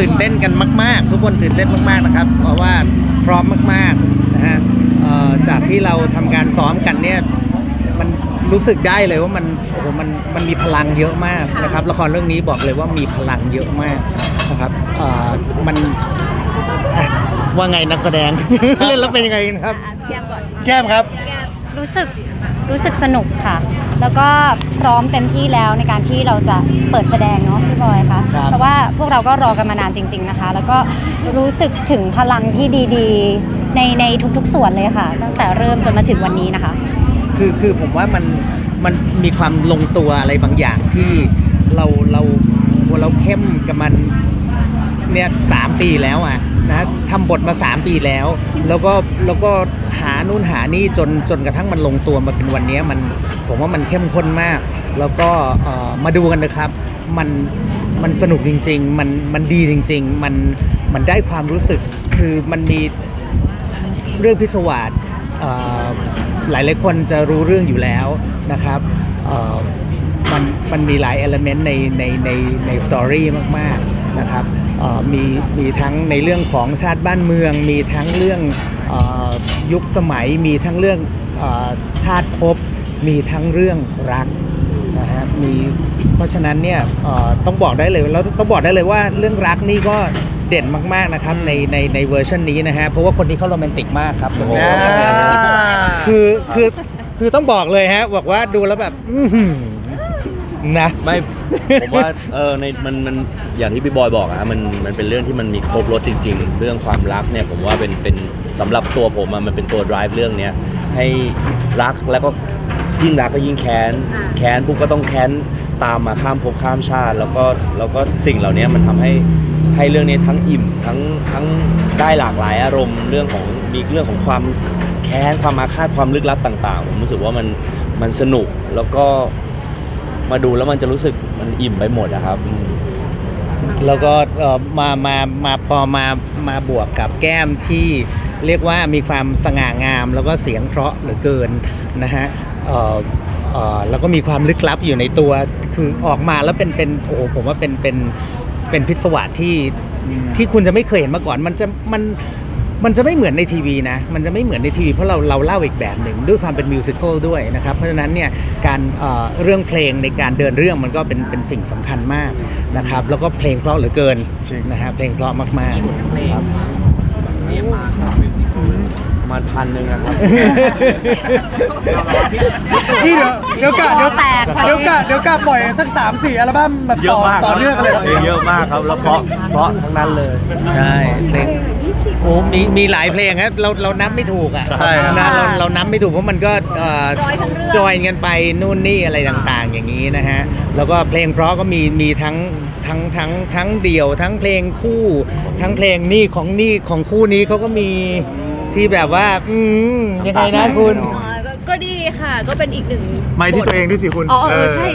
ตื่นเต้นกันมาก ๆ ทุกคนตื่นเต้นมากๆนะครับ เพราะว่าพร้อมมากๆนะฮะเอ่อจากที่เราทำการซ้อมกันเนี่ยมันรู้สึกได้เลยว่ามันโอ้โหมันมันมีพลังเยอะมากนะครับ ละครเรื่องนี้บอกเลยว่ามีพลังเยอะมากนะครับเอ่อมันอะว่าไงนักแสดงเล่นแล้วเป็นยังไงครับเชียมก่อนแก้มครับรู้สึก รู้สึกสนุกค่ะ แล้วก็พร้อมเต็มที่แล้วในการที่เราจะเปิดแสดงเนาะพี่บอยคะครับ เพราะว่าพวกเราก็รอกันมานานจริง ๆนะคะ แล้วก็รู้สึกถึงพลังที่ดีๆ ในในทุกๆส่วนเลยค่ะ ตั้งแต่เริ่มจนมาถึงวันนี้นะคะ คือคือผมว่ามันมันมีความลงตัวอะไรบางอย่างที่เราเราเราเข้มกับมันเนี่ยสามปีแล้วอะนะทำบทมา3ปีแล้ว แล้วก็แล้วก็หานู่นหานี่จนจนกระทั่งมันลงตัวมาเป็นวันนี้มันผมว่ามันเข้มข้นมาก แล้วก็มาดูกันนะครับ มันมันสนุกจริง ๆ มันมันดีจริง ๆ มันมันได้ความรู้สึกคือมันมีเรื่องพิศวาสอ่อหลายหลายคนจะรู้เรื่องอยู่แล้วนะครับอ่อมันมันมีหลายเอลเมนต์ในในในในสตอรี่มาก ๆ นะครับอ่อมีมีทั้งในเรื่องของชาติบ้านเมือง มีทั้งเรื่อง ยุคสมัยมีทั้งเรื่องเออชาติภพมีทั้งเรื่องรักนะฮะมีเพราะฉะนั้นเนี่ยเอ่อต้องบอกได้เลยแล้วต้องบอกได้เลยว่าเรื่องรักนี่ก็เด่นมากๆนะครับในในในเวอร์ชันนี้นะฮะเพราะว่าคนนี้เขาโรแมนติกมากครับคนนี้อ่าคือคือคือต้องบอกเลยฮะบอกว่าดูแล้วแบบอื้อหือ นะ ไม่ ผมว่าเออในมันมันอย่างที่พี่บอยบอกอะฮะมันมันเป็นเรื่องที่มันมีครบรถจริง ๆ เรื่องความรักเนี่ยผมว่าเป็นเป็นสำหรับตัวผมอะมันเป็นตัว drive เรื่องเนี้ยให้รักแล้วก็ยิ่งรักก็ยิ่งแค้นแค้นปุ๊บก็ต้องแค้นตามมาข้ามภพข้ามชาติ แล้วก็แล้วก็สิ่งเหล่านี้มันทำให้ให้เรื่องนี้ทั้งอิ่มทั้งทั้งได้หลากหลายอารมณ์เรื่องของมีเรื่องของความแค้นความอาฆาตความลึกลับต่าง ๆ ผมรู้สึกว่ามันมันสนุกแล้วก็ มาดูแล้วมันจะรู้สึกมันอิ่มไปหมดอะครับอืม แล้วก็เอ่อมามามาพอมามาบวกกับแก้มที่เรียกว่ามีความสง่างาม แล้วก็เสียงเพราะเหลือเกินนะฮะเอ่อเอ่อแล้วก็มีความลึกลับอยู่ในตัวคือออกมาแล้วเป็นเป็นโอ้โหผมว่าเป็นเป็นเป็นพิศวาสที่ที่คุณจะไม่เคยเห็นมาก่อน มันจะมัน มันจะไม่เหมือนในทีวีนะ มันจะไม่เหมือนในทีวีเพราะเราเราเล่าอีกแบบหนึ่งด้วยความเป็นมิวสิควลด้วยนะครับ เพราะฉะนั้นเนี่ยการเอ่อเรื่องเพลงในการเดินเรื่องมันก็เป็นเป็นสิ่งสำคัญมากนะครับ แล้วก็เพลงเพราะเหลือเกินจริง นะฮะเพลงเพราะมากๆครับมาพันหนึ่งอะครับ นี่เดี๋ยวเดี๋ยวกะเดี๋ยวแตกพอดี เดี๋ยวกะเดี๋ยวกะปล่อยสักสามสี่อัลบั้มแบบเยต่อะอมากต่อเนื่องกันเลยเหรอพลงเยอะมากครับ แล้วเพราะเพราะทั้งนั้นเลย ใช่เพลง โอ้มีมีหลายเพลงครับเราเรานับไม่ถูกอะใช่ครับ นะเราเรานับไม่ถูกเพราะมันก็เอ่อจอยทั้งเรื่อง จอยกันไปนู่นนี่อะไรต่างๆ อย่างนี้นะฮะแล้วก็เพลงเพราะก็มีมีทั้งทั้งทั้งทั้งเดี่ยว ทั้งเพลงคู่ ทั้งเพลงนี่ของนี่ของคู่นี้เขาก็มีที่แบบว่า อืมยังไงนะคุณ อ๋อก็ก็ดีค่ะ ก็เป็นอีกหนึ่งไม่ที่บทตัวเองด้วยสิคุณ อ๋อเออใช่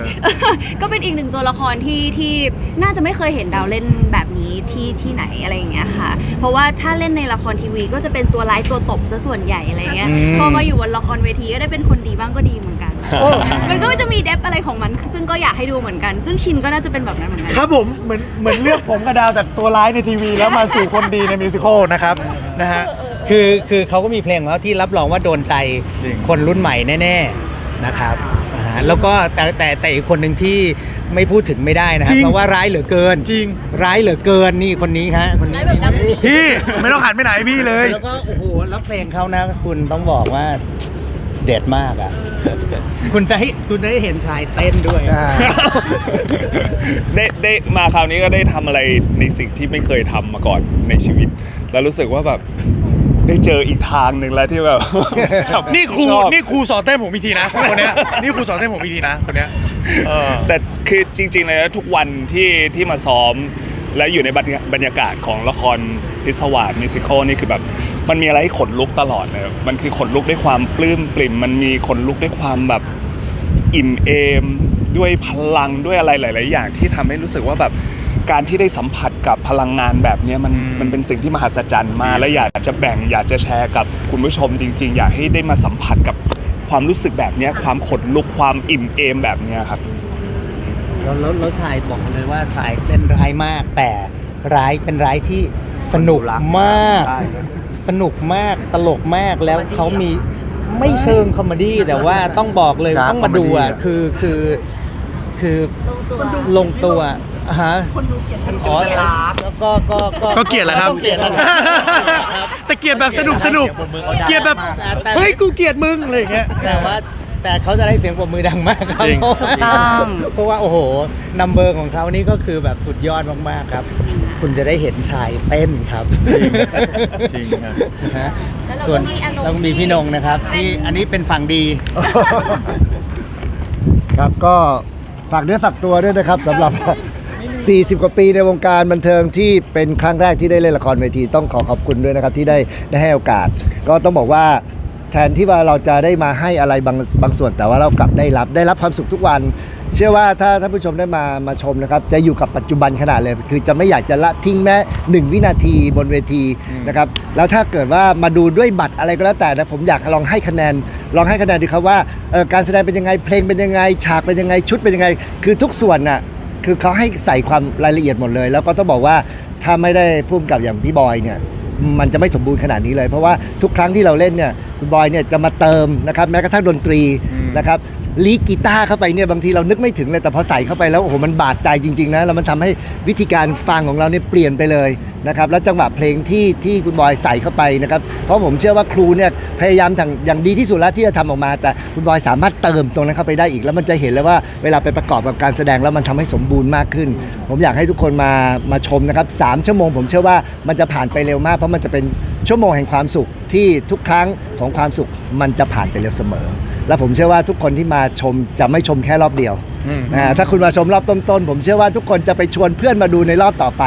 ก็เป็นอีกหนึ่งตัวละครที่ที่น่าจะไม่เคยเห็นดาวเล่นแบบนี้ ที่ที่ไหนอะไรอย่างเงี้ยค่ะ เพราะว่าถ้าเล่นในละครทีวีก็จะเป็นตัวร้ายตัวตบซะส่วนใหญ่อะไรเงี้ยอืม พอมาอยู่บนละครเวทีก็ได้เป็นคนดีบ้างก็ดีเหมือนกัน โอ้ มันก็จะมีเดฟอะไรของมัน ซึ่งก็อยากให้ดูเหมือนกัน ซึ่งชินก็น่าจะเป็นแบบนั้นเหมือนกัน ครับผมเหมือนเหมือนเลือกผมกับดาวจากตัวร้ายในทีวี แล้วมาสู่คนดีในมิวสิควลนะครับนะฮะ คือคือเขาก็มีเพลงของเขาที่รับรองว่าโดนใจจริง คนรุ่นใหม่แน่ ๆ นะครับอ่า ฮะแล้วก็แต่แต่แต่อีกคนหนึ่งที่ไม่พูดถึงไม่ได้นะครับเพราะว่าร้ายเหลือเกิน จริง ร้ายเหลือเกินนี่คนนี้ฮะคนนี้พี่ ไม่ต้องหันไปไหนพี่เลย แล้วก็โอ้โหแล้วเพลงเขานะ คุณต้องบอกว่าเด็ดมากอะ คุณจะให้คุณได้เห็นชายเต้นด้วยได้ได้มาคราวนี้ก็ได้ทำอะไรในสิ่งที่ไม่เคยทำมาก่อนในชีวิต แล้วรู้สึกว่าแบบ ได้เจออีกทางหนึ่งแล้วที่แบบ นี่ครูชอบ นี่ครูสอนเต้นผมอีกทีนะคนเนี้ยนี่ครูสอนเต้นผมอีกทีนะคนเนี้ยเออ แต่คือจริงๆเลยนะทุกวันที่ที่มาซ้อม และอยู่ในบรรยาบรรยากาศของละครพิศวาสมิวสิควลนี่คือแบบมันมีอะไรให้ขนลุกตลอดเลยมันคือขนลุกด้วยความปลื้มปริ่ม มันมีขนลุกด้วยความแบบอิ่มเอม ด้วยพลังด้วยอะไรหลาย ๆ อย่างที่ทำให้รู้สึกว่าแบบ การที่ได้สัมผัสกับพลังงานแบบเนี้ยมันอืมมันเป็นสิ่งที่มหัศจรรย์มากและอยากจะแบ่งอยากจะแชร์กับคุณผู้ชมจริง ๆ อยากให้ได้มาสัมผัสกับความรู้สึกแบบเนี้ยความขนลุกความอิ่มเอมแบบเนี้ยครับแล้วแล้วแล้วชายบอกเลยว่าชายเล่นร้ายมาก แต่ร้ายเป็นร้ายที่สนุกมาก สนุกมากตลกมากแล้วเขามีไม่เชิงคอมเมดี้แต่ว่าต้องบอกเลยดาร์กต้องมาดูอะคอมเมดี้อะคือคือคือลงตัว อะฮะคนดูเกลียดคนอ๋อดูรัก แล้วก็ก็ก็ก็เกลียดแหละครับ ก็เกลียดแหละครับ แต่เกลียดแบบสนุกสนุกเกลียดแบบแต่ เฮ้ยกูเกลียดมึงอะไรอย่างเงี้ย แต่ว่าแต่เขาจะได้เสียงปรบมือดังมากครับจริง เพราะถูว่ากต้อง เพราะว่าโอ้โหนัมเบอร์ของเขานี่ก็คือแบบสุดยอดมากๆครับ คุณจะได้เห็นชายเต้นครับจริงครับ นะฮะแล้วเราก็ส่วนมีอนงต้องมีพี่นงนะครับเป็น ที่อันนี้เป็นฝั่งดี ครับก็ฝากเนื้อฝากตัวด้วยนะครับสำหรับ 40 กว่าปีในวงการบันเทิงที่เป็นครั้งแรกที่ได้เล่นละครเวทีต้องขอขอบคุณด้วยนะครับที่ได้ได้ให้โอกาส ก็ต้องบอกว่าแทนที่ว่าเราจะได้มาให้อะไรบางบางส่วนแต่ว่าเรากลับได้รับได้รับความสุขทุกวัน เชื่อว่าถ้าท่านผู้ชมได้มามาชมนะครับ จะอยู่กับปัจจุบันขนาดเลย คือจะไม่อยากจะละทิ้งแม้หนึ่งวินาทีบนเวทีนะครับแล้วถ้าเกิดว่ามาดูด้วยบัตรอะไรก็แล้วแต่นะผมอยากลองให้คะแนนลองให้คะแนนดูครับว่าการแสดงเป็นยังไงเพลงเป็นยังไง ฉากเป็นยังไงชุดเป็นยังไง คือทุกส่วนน่ะ คือเขาให้ใส่ความรายละเอียดหมดเลย แล้วก็ต้องบอกว่าถ้าไม่ได้พุ่มกับอย่างพี่บอยเนี่ยมันจะไม่สมบูรณ์ขนาดนี้เลย เพราะว่าทุกครั้งที่เราเล่นเนี่ยคุณบอยเนี่ยจะมาเติมนะครับแม้กระทั่งดนตรีนะครับ ลีกีตาร์เข้าไปเนี่ยบางทีเรานึกไม่ถึงเลยแต่พอใส่เข้าไปแล้วโอ้โหมันบาดใจจริงๆนะแล้วมันทำให้วิธีการฟังของเราเนี่ยเปลี่ยนไปเลยนะครับแล้วจังหวะเพลงที่ที่คุณบอยใส่เข้าไปนะครับเพราะผมเชื่อว่าครูเนี่ยพยายามทางอย่างดีที่สุดแล้วที่จะทำออกมา แต่คุณบอยสามารถเติมตรงนั้นเข้าไปได้อีก แล้วมันจะเห็นเลยว่าเวลาไปประกอบกับการแสดงแล้วมันทำให้สมบูรณ์มากขึ้น ผมอยากให้ทุกคนมามาชมนะครับสามชั่วโมง ผมเชื่อว่ามันจะผ่านไปเร็วมาก เพราะมันจะเป็น ชั่วโมงแห่งความสุขที่ทุกครั้งของความสุขมันจะผ่านไปเร็วเสมอ และผมเชื่อว่าทุกคนที่มาชมจะไม่ชมแค่รอบเดียวอ่าถ้าคุณมาชมรอบต้นๆผมเชื่อว่าทุกคนจะไปชวนเพื่อนมาดูในรอบต่อไป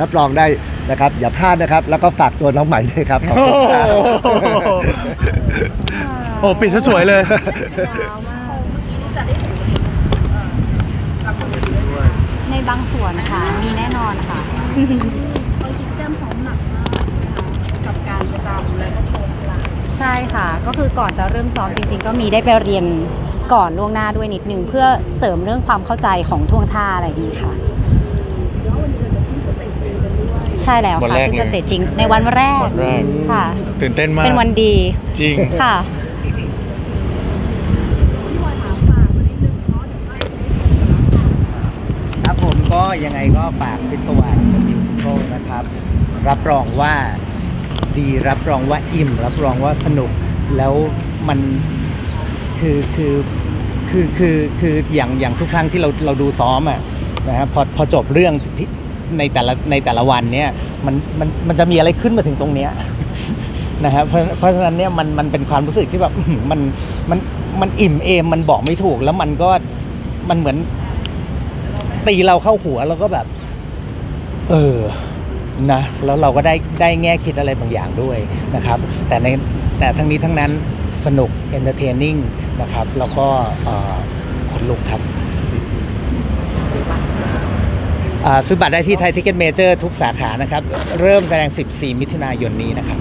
รับรองได้นะครับ อย่าพลาดนะครับ แล้วก็ฝากตัวน้องใหม่ด้วยครับขอบคุณครับโอ้ปิดซะสวยเลย ในบางส่วนค่ะ มีแน่นอนค่ะ บางทีแก้มซ้อมหนักมากกับการรำและก็โชว์พลัง ใช่ค่ะ ก็คือก่อนจะเริ่มซ้อมจริง ๆ ก็มีได้ไปเรียนก่อนล่วงหน้าด้วยนิดนึงเพื่อเสริมเรื่องความเข้าใจของท่วงท่าอะไรอย่างนี้ค่ะ ใช่แล้ววันค่ะแรกขึ้นเลยสเตจจริง ในวันแรกวันแรก ค่ะ ตื่นเต้นมากเป็นวันดีจริง ค่ะ ครับผมก็ยังไงก็ฝากพิศวาสมิวสิควลนะครับ รับรองว่าดีรับรองว่าอิ่ม รับรองว่าสนุก แล้วมันคือคือคือคือคืออย่างอย่างทุกครั้งที่เราเราดูซ้อมอะนะฮะพอพอจบเรื่องที่ในแต่ละในแต่ละวันเนี่ยมันมันมันจะมีอะไรขึ้นมาถึงตรงเนี้ยนะครับเพราะเพราะฉะนั้นเนี่ยมันมันเป็นความรู้สึกที่แบบมันมันมันอิ่มเอมมันบอกไม่ถูกแล้วมันก็มันเหมือนตีเราเข้าหัวแล้วก็แบบ เออนะแล้วเราก็ได้ได้แง่คิดอะไรบางอย่างด้วยนะครับ แต่ใน แต่ทั้งนี้ทั้งนั้นสนุกเอนเตอร์เทนนิ่งนะครับ แล้วก็ขนลุกครับซื้อบัตรได้ที่ไทยทิกเก็ตเมเจอร์ทุกสาขานะครับ เริ่มแสดง 14 มิถุนายนนี้นะครับ